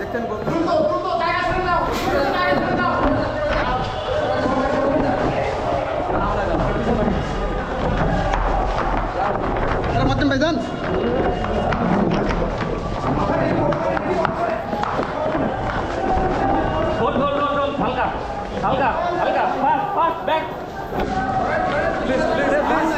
দেখছেন মারতেন ভাইজান? হালকা হালকা হালকা fast fast back. Please please please.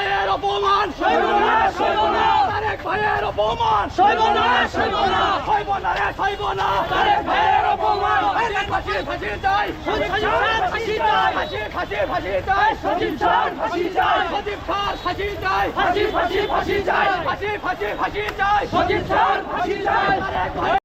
ভাইয়ের অপমান আমার এক ভাইয়ের অপমান। সইব না রে সইব না। ভাইয়ের অপমান। ফাঁসি ফাঁসি চাই। ফাঁসি চাই। ফাঁসি ফাঁসি ফাঁসি চাই। সজীব খান ফাঁসি চাই। সজীব খান ফাঁসি চাই। ফাঁসি ফাঁসি ফাঁসি চাই। ফাঁসি ফাঁসি ফাঁসি চাই। সজীব খান ফাঁসি চাই।